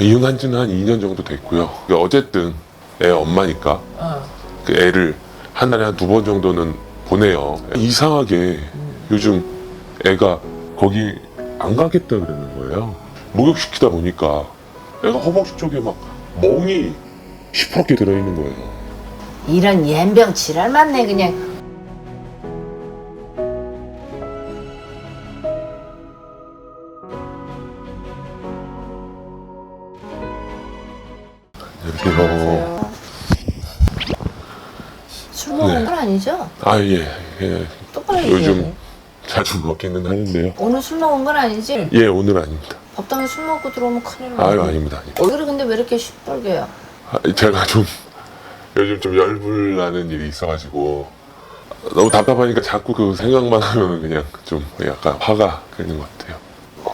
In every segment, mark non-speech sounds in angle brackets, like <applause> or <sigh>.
이혼한 지는 한 2년 정도 됐고요. 그러니까 어쨌든 애 엄마니까 어. 그 애를 한 달에 한 두 번 정도는 보내요. 이상하게 요즘 애가 거기 안 가겠다 그러는 거예요. 목욕시키다 보니까 애가 허벅지 쪽에 막 멍이 시퍼렇게 들어있는 거예요. 이런 연병 지랄 맞네 그냥 아, 예. 예. 똑바로 얘기해 요즘 자주 먹기는 하는데요. 오늘 술 먹은 건 아니지? 예, 오늘 아닙니다. 법당에 술 먹고 들어오면 큰일 나 아유, 아닙니다. 아닙니다. 얼굴이 근데 왜 이렇게 시뻘개요? 아, 제가 좀 <laughs> 요즘 좀 열불 나는 일이 있어가지고 너무 답답하니까 자꾸 그 생각만 하면 그냥 좀 약간 화가 되는 것 같아요.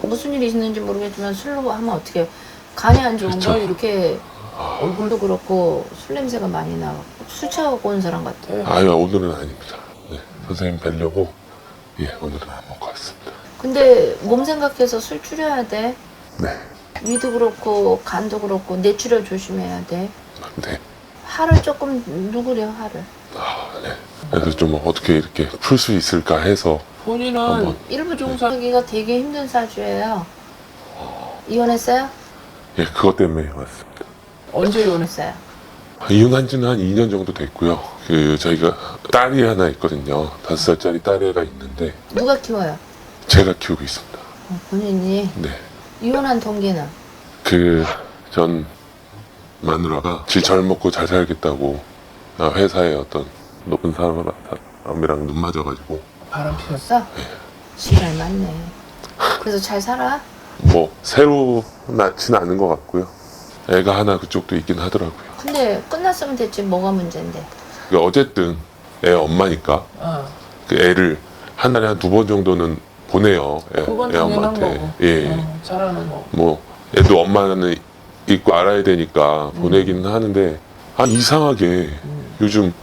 무슨 일이 있는지 모르겠지만 술로 하면 어떻게 간이 안 좋은 그쵸. 걸 이렇게 얼굴도 그렇고 술 냄새가 많이 나고 술 취하고 온 사람 같아요 아유, 오늘은 아닙니다. 네, 선생님 뵈려고 예, 오늘은 안 먹고 왔습니다. 근데 몸 생각해서 술 줄여야 돼 네, 위도 그렇고 간도 그렇고 뇌출혈 조심해야 돼 네. 하를 조금 누구려 하를 아, 네. 그래서 좀 어떻게 이렇게 풀 수 있을까 해서 본인은 한번. 일부 종사하기가 되게 힘든 사주예요 이혼했어요? 예, 그것 때문에 왔습니다. 언제 이혼했어? 했어요 이혼한 지는 한 2년 정도 됐고요. 그 저희가 딸이 하나 있거든요. 다섯 살짜리 딸애가 있는데 누가 키워요? 제가 키우고 있습니다. 어, 본인이 네. 이혼한 동기는? 그 전 마누라가 지 잘 먹고 잘 살겠다고 아, 회사에 어떤 높은 사람이랑 눈 맞아가지고 바람 피웠어? 없어? 지랄 맞네 그래서 잘 살아? 뭐 새로 낳진 않은 것 같고요. 애가 하나 그쪽도 있긴 하더라고요. 근데 끝났으면 됐지 뭐가 문제인데 그 어쨌든 애 엄마니까 어. 그 애를 한 달에 한 두 번 정도는 보내요. 애, 그건 애 당연한 엄마한테. 거고. 예. 어, 잘하는 거. 뭐 애도 엄마는 있고 알아야 되니까 보내기는 하는데 아 이상하게 요즘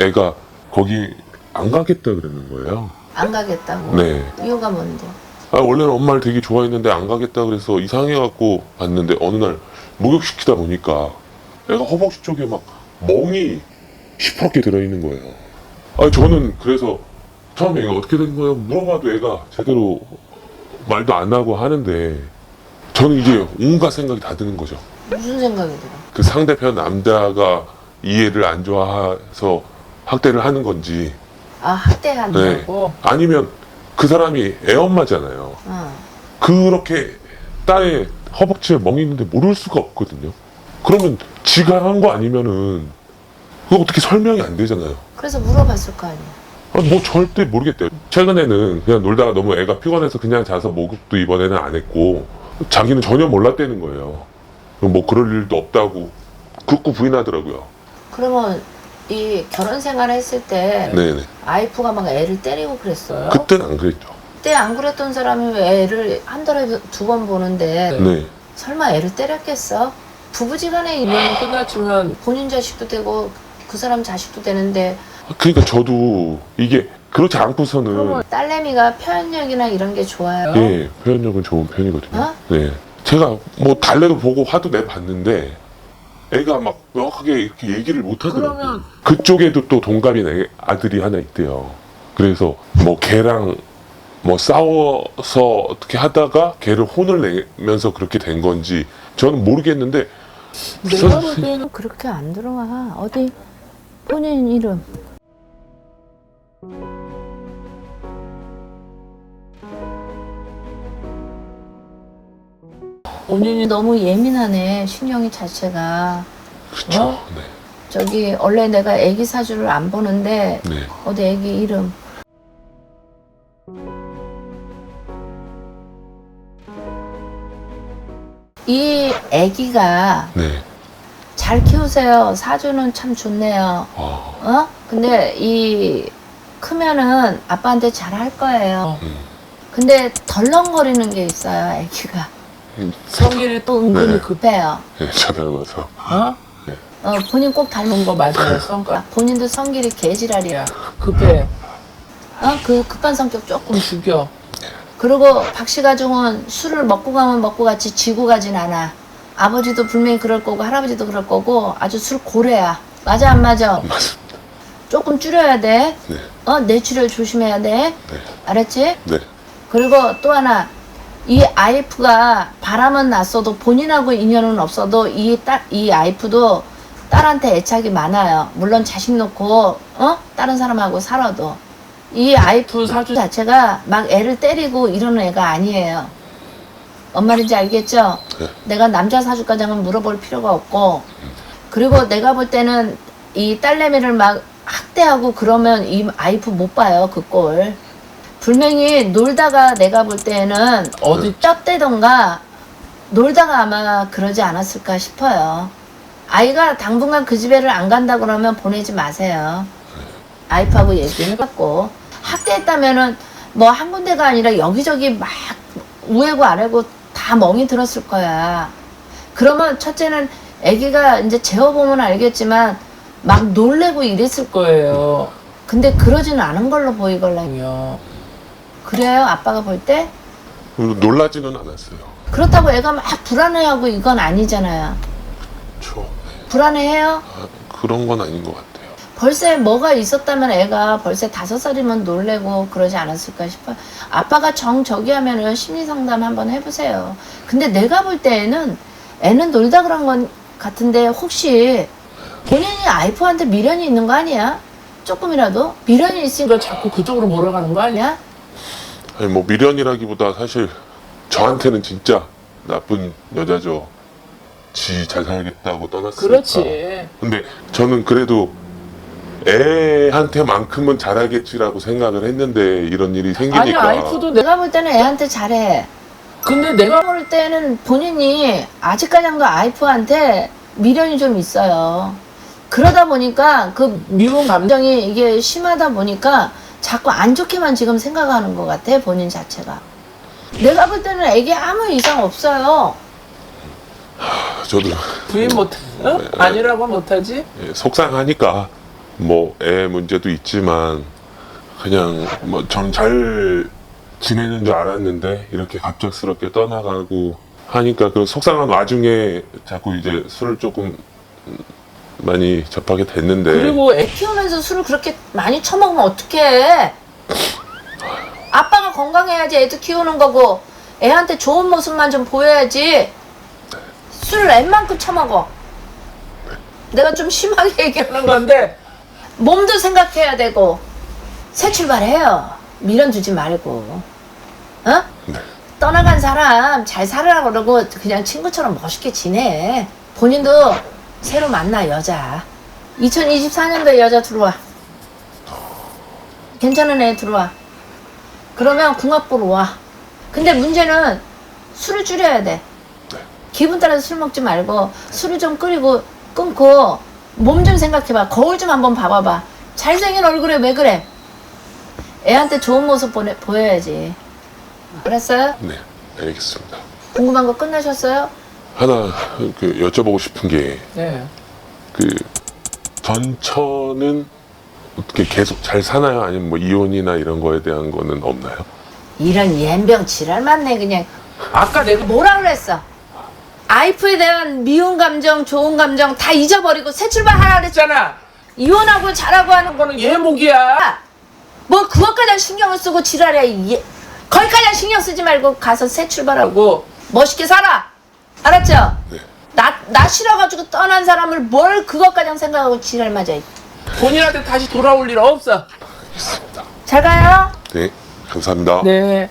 애가 거기 안 가겠다 그러는 거예요. 안 가겠다고 네. 이유가 뭔데? 아 원래는 엄마를 되게 좋아했는데 안 가겠다 그래서 이상해 갖고 왔는데 어느 날 목욕시키다 보니까 애가 허벅지 쪽에 막 멍이 시퍼렇게 들어있는 거예요. 아 저는 그래서 처음에 이거 어떻게 된 거예요? 물어봐도 애가 제대로 말도 안 하고 하는데 저는 이제 온갖 생각이 다 드는 거죠. 무슨 생각이 들어? 그 상대편 남자가 이해를 안 좋아해서 학대를 하는 건지 아 학대한다고? 뭐 아니면 그 사람이 애엄마잖아요. 어. 그렇게 딸의 허벅지에 멍이 있는데 모를 수가 없거든요. 그러면 지가 한 거 아니면은 그거 어떻게 설명이 안 되잖아요. 그래서 물어봤을 거 아니야 아, 뭐 절대 모르겠대요. 최근에는 그냥 놀다가 너무 애가 피곤해서 그냥 자서 목욕도 이번에는 안 했고 자기는 전혀 몰랐다는 거예요. 뭐 그럴 일도 없다고 극구 부인하더라고요. 그러면 이 결혼 생활 했을 때 네네. 아이프가 막 애를 때리고 그랬어요? 그때는 안 그랬죠. 그때 안 그랬던 사람이 왜 애를 한 달에 두 번 보는데 네. 설마 애를 때렸겠어? 부부지간에 이면 이혼이 끝났지만 본인 자식도 되고 그 사람 자식도 되는데 그러니까 저도 이게 그렇지 않고서는 딸내미가 표현력이나 이런 게 좋아요? 예 표현력은 좋은 편이거든요. 어? 네. 제가 뭐 달래도 보고 화도 내 봤는데 애가 막 명확하게 이렇게 얘기를 못 하더라고요. 그러면- 그쪽에도 또 동갑인 애, 아들이 하나 있대요. 그래서 뭐 걔랑 뭐 싸워서 어떻게 하다가 걔를 혼을 내면서 그렇게 된 건지 저는 모르겠는데 내가 때는 그렇게 안 들어와 어디 본인 이름 본인이 너무 예민하네 신경이 자체가 그렇죠. 어? 네. 저기 원래 내가 애기 사주를 안 보는데 네. 어디 애기 이름 이 애기가 네. 잘 키우세요 사주는 참 좋네요 아, 어? 근데 이 크면은 아빠한테 잘 할 거예요 어. 음. 근데 덜렁거리는 게 있어요 애기가 음, 성질이 또 은근히 네. 급해요 네, 저 닮아서. 어? 어, 본인 꼭 닮은 그거 거 맞아요 성격 본인도 성질이 개지랄이야 급해 어? 그 급한 성격 조금 죽여 그리고 박씨 가족은 술을 먹고 가면 먹고 같이 지고 가진 않아. 아버지도 분명히 그럴 거고 할아버지도 그럴 거고 아주 술 고래야. 맞아 안 맞아? 맞습니다. 조금 줄여야 돼. 네, 어 뇌출혈 조심해야 돼. 네, 알았지? 네, 그리고 또 하나 이 아이프가 바람은 났어도 본인하고 인연은 없어도 이 딸 이 아이프도 딸한테 애착이 많아요. 물론 자식 놓고 어 다른 사람하고 살아도 이 아이프 사주 자체가 막 애를 때리고 이러는 애가 아니에요. 뭔 말인지 알겠죠? 네. 내가 남자 사주과장은 물어볼 필요가 없고 그리고 내가 볼 때는 이 딸내미를 막 학대하고 그러면 이 아이프 못 봐요 그 꼴. 분명히 놀다가 내가 볼 때는 어디 쩍대던가 놀다가 아마 그러지 않았을까 싶어요. 아이가 당분간 그 집에를 안 간다 그러면 보내지 마세요. 아이프하고 얘기해갖고 학대했다면은 뭐 한 군데가 아니라 여기저기 막 우애고 아래고 다 멍이 들었을 거야. 그러면 첫째는 아기가 이제 재워보면 알겠지만 막 놀래고 이랬을. 거예요. 근데 그러지는 않은 걸로 보이걸라. 요 그래요? 아빠가 볼 때? 놀라지는 않았어요. 그렇다고 애가 막 불안해하고 이건 아니잖아요. 저 불안해해요? 아, 그런 건 아닌 것 같아요. 벌써 뭐가 있었다면 애가 벌써 다섯 살이면 놀래고 그러지 않았을까 싶어요. 아빠가 정 저기 하면은 심리 상담 한번 해보세요. 근데 내가 볼 때에는 애는 놀다 그런 건 같은데 혹시 본인이 아이프한테 미련이 있는 거 아니야? 조금이라도 미련이 있으니까 이거 자꾸 그쪽으로 몰아가는 거 아니야? 아니야? 아니 뭐 미련이라기보다 사실 저한테는 진짜 나쁜 여자죠. 지 잘 살겠다고 떠났으니까. 그렇지. 근데 저는 그래도 애한테만큼은 잘하겠지라고 생각을 했는데 이런 일이 생기니까 아니 아이프도 내 내가 볼 때는 애한테 잘해. 근데 내가 내가 볼 때는 본인이 아직까지도 아이프한테 미련이 좀 있어요. 그러다 보니까 그 미운 감정 감정이 이게 심하다 보니까 자꾸 안 좋게만 지금 생각하는 것 같아 본인 자체가. 내가 볼 때는 애기 아무 이상 없어요. 저도 부인 못 어? 아니라고 못하지? 예, 속상하니까 뭐 애 문제도 있지만 그냥 뭐 전 잘 지내는 줄 알았는데 이렇게 갑작스럽게 떠나가고 하니까 그 속상한 와중에 자꾸 이제 술을 조금 음, 많이 접하게 됐는데 그리고 애 키우면서 술을 그렇게 많이 처먹으면 어떡해? 아빠가 건강해야지 애도 키우는 거고 애한테 좋은 모습만 좀 보여야지. 술을 웬만큼 처먹어. 내가 좀 심하게 <laughs> 얘기하는 하는 건데 몸도 생각해야 되고 새 출발해요. 두지 말고. 어? 네. 떠나간 사람 잘 살으라 그러고 그냥 친구처럼 멋있게 지내. 본인도 새로 만나 여자. 2024년도에 여자 들어와. 괜찮은 애 들어와. 그러면 궁합 보러 와. 근데 문제는 술을 줄여야 돼. 기분 따라서 술 먹지 말고 술을 좀 끓이고 끊고 몸 좀 생각해봐. 거울 좀 한번 봐봐봐. 잘생긴 얼굴에 왜 그래? 애한테 좋은 모습 보내, 보여야지. 알았어요? 네 알겠습니다. 궁금한 거 끝나셨어요? 하나 그 여쭤보고 싶은 게 네. 그 전처는 어떻게 계속 잘 사나요? 아니면 뭐 이혼이나 이런 거에 대한 거는 없나요? 이런 연병 지랄 맞네 그냥 아까 내가 뭐 뭐라 그랬어? 아이프에 대한 미운 감정, 좋은 감정 다 잊어버리고 새 출발하라 그랬잖아. 이혼하고 잘하고 하는 거. 그거는 예목이야. 뭐 그것까지 신경을 쓰고 지랄이야. 이- 거기까지 신경 쓰지 말고 가서 새 출발하고 하고 멋있게 살아. 알았죠? 네. 나, 나 싫어가지고 떠난 사람을 뭘 그것까지 생각하고 지랄 맞아. 본인한테 다시 돌아올 일 없어. 잘 가요. 네 감사합니다. 네.